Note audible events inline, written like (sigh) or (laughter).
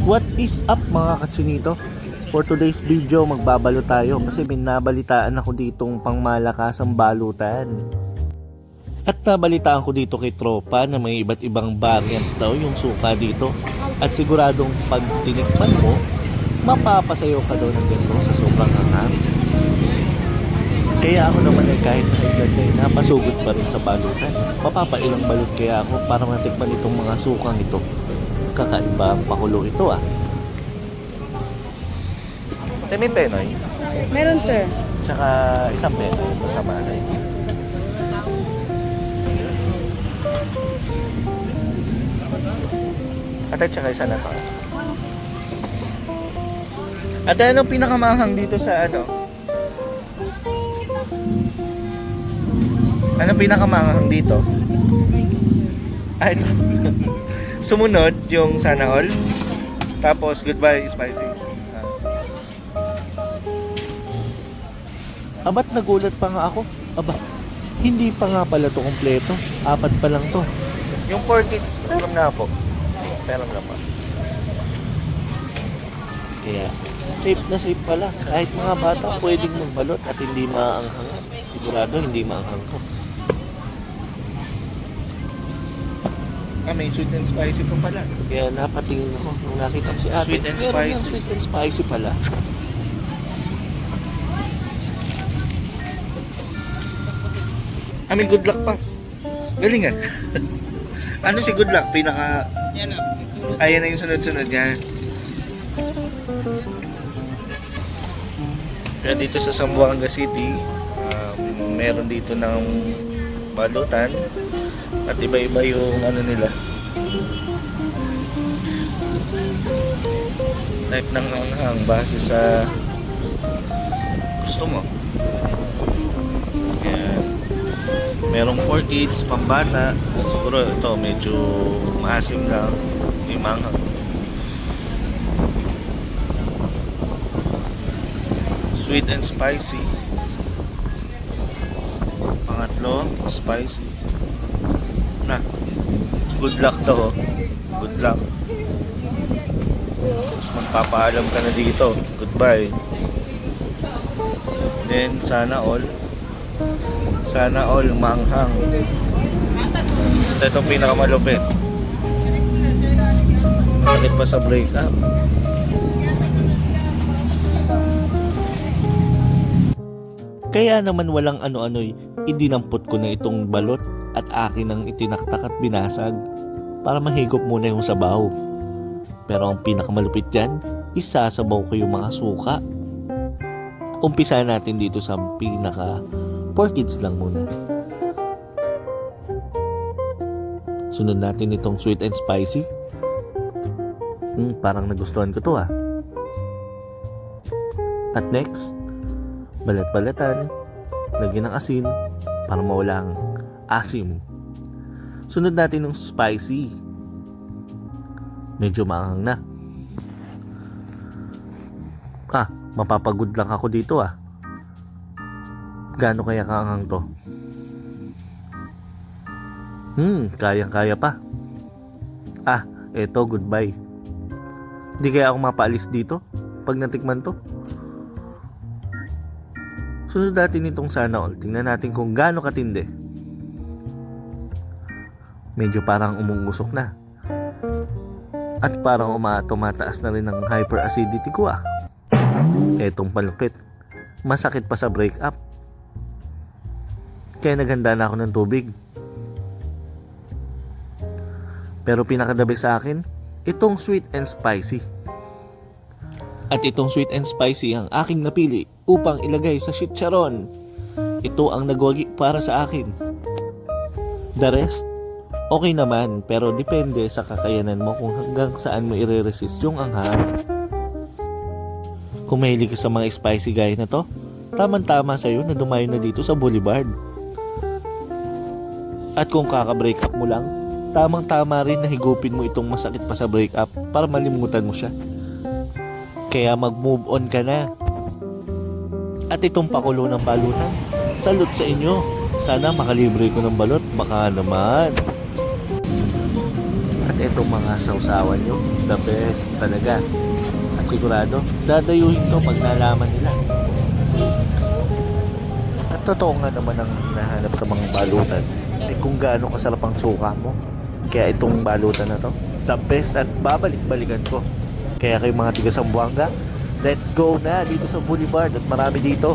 What is up mga katsunito? For today's video, magbabalo tayo kasi may nabalitaan ako ditong pangmalakasang balutan. At nabalitaan ko dito kay Tropa na may iba't ibang variant daw yung suka dito. At siguradong pag tinikman mo, mapapasayo ka daw ng ganito sa sobrang hanghang. Kaya ako naman ay kahit high blood ay napasugod pa rin sa balutan. Mapapailang balot kaya ako para matikman itong mga sukang ito. Kakaiba ang pakulo ito ah. Temi penoy, Meron, sir. tsaka isang penoy, masama na ito. At at saka isa na to. At anong pinakamanghang dito sa ano? Ano pinakamanghang dito? Ah, ito. (laughs) Sumunod yung sana all. Tapos goodbye spicy. Ah. Abat nagulat pa nga ako. Aba, hindi pa nga pala to kompleto. Apat pa lang to. Yung 4 kids, alam na po. Pero na pa. Kaya, safe na safe pala. Kahit mga bata, pwedeng magbalot at hindi maanghang. Sigurado, hindi maanghang to. Ah, may sweet and spicy pa pala. Kaya napatingin ako nung nakita ko si ate. Sweet and Meron spicy. ng sweet and spicy pala. I mean, good luck pass. Galingan. (laughs) ano si good luck? Pinaka... Yan na. Ayan na yung sunod-sunod niya. Kaya dito sa Zamboanga City, um, meron dito ng balutan at iba-iba yung ano nila. Type ng hanghang base sa gusto mo. Yan. Merong 4 kids, pambata. Siguro ito medyo maasim lang. Hindi manghang. Sweet and spicy. Pangatlo, spicy. Na. Good luck daw. oh. Good luck. Tapos magpapaalam ka na dito. Goodbye. Then, sana all. Sana all manghang. Ito itong pinakamalupit. Sakit pa sa breakup. Kaya naman walang ano-ano'y idinampot ko na itong balot at akin ang itinaktak at binasag para mahigop muna yung sabaw. Pero ang pinakamalupit dyan, isasabaw ko yung mga suka. Umpisa natin dito sa pinaka 4 kids lang muna. Sunod natin itong sweet and spicy. Hmm, parang nagustuhan ko to ah. At next, balat-balatan, lagyan ng asin para mawala ang asim. Sunod natin ng spicy. Medyo maanghang na. Ah, mapapagod lang ako dito ah. Gaano kaya kaanghang to? Hmm, kayang-kaya pa. Ah, eto, goodbye. Hindi kaya ako mapaalis dito pag natikman to. Sunod natin itong sana all. Tingnan natin kung gaano katindi. Medyo parang umungusok na. At parang uma tumataas na rin ang hyperacidity ko ah. Etong palupit. Masakit pa sa breakup. Kaya naghanda na ako ng tubig. Pero pinakadabi sa akin, itong sweet and spicy. At itong sweet and spicy ang aking napili upang ilagay sa chicharon. Ito ang nagwagi para sa akin. The rest, okay naman pero depende sa kakayanan mo kung hanggang saan mo i-resist yung anghang. Kung mahilig ka sa mga spicy gaya na to, tamang-tama sa'yo na dumayo na dito sa Boulevard. At kung kaka-break up mo lang, tamang-tama rin na higupin mo itong masakit pa sa breakup para malimutan mo siya. Kaya mag-move on ka na. At itong pakulo ng balutan, salute sa inyo. Sana makalibre ko ng balot, baka naman. At itong mga sausawan nyo. The best talaga. At sigurado, dadayuhin to pag nalaman nila. At totoo nga naman ang nahanap sa mga balutan. Eh kung gaano kasarap ang suka mo. Kaya itong balutan na to, the best at babalik-balikan ko. Kaya kayo mga tiga Sambuanga, let's go na dito sa Boulevard at marami dito.